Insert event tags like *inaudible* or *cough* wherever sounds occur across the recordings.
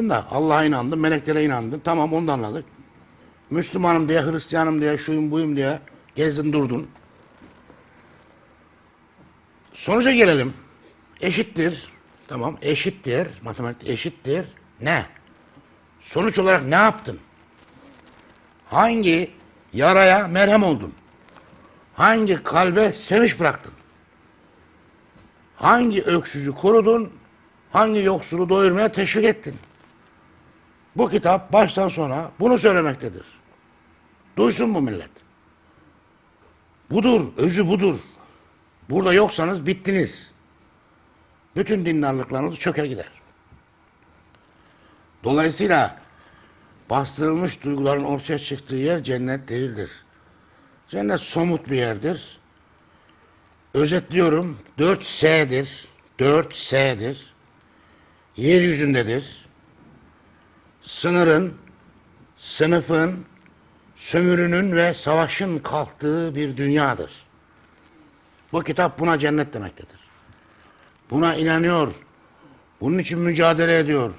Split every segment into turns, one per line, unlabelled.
yaptın da Allah'a inandın, meleklere inandın. Tamam onu da anladık. Müslümanım diye, Hristiyanım diye, şuyum buyum diye gezdin durdun. Sonuca gelelim. Eşittir. Tamam eşittir. Matematik eşittir. Ne? Sonuç olarak ne yaptın? Hangi yaraya merhem oldun? Hangi kalbe sevinç bıraktın? Hangi öksüzü korudun? Hangi yoksulu doyurmaya teşvik ettin? Bu kitap baştan sona bunu söylemektedir. Duysun bu millet. Budur, özü budur. Burada yoksanız bittiniz. Bütün dindarlıklarınız çöker gider. Dolayısıyla bastırılmış duyguların ortaya çıktığı yer cennet değildir. Cennet somut bir yerdir. Özetliyorum. 4S'dir. 4S'dir. Yeryüzündedir. Sınırın, sınıfın, sömürünün ve savaşın kalktığı bir dünyadır. Bu kitap buna cennet demektedir. Buna inanıyor. Bunun için mücadele ediyor.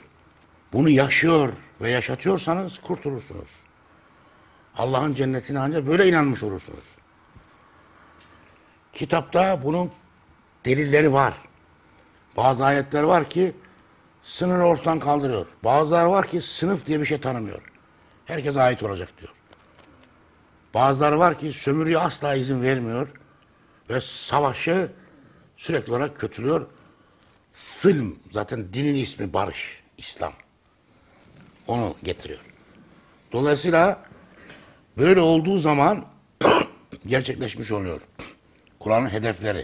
Bunu yaşıyor ve yaşatıyorsanız kurtulursunuz. Allah'ın cennetine ancak böyle inanmış olursunuz. Kitapta bunun delilleri var. Bazı ayetler var ki sınırı ortadan kaldırıyor. Bazıları var ki sınıf diye bir şey tanımıyor. Herkese ait olacak diyor. Bazıları var ki sömürüye asla izin vermiyor ve savaşı sürekli olarak kötülüyor. Sılm zaten dinin ismi barış, İslam. Onu getiriyor. Dolayısıyla böyle olduğu zaman *coughs* gerçekleşmiş oluyor. Kur'an'ın hedefleri.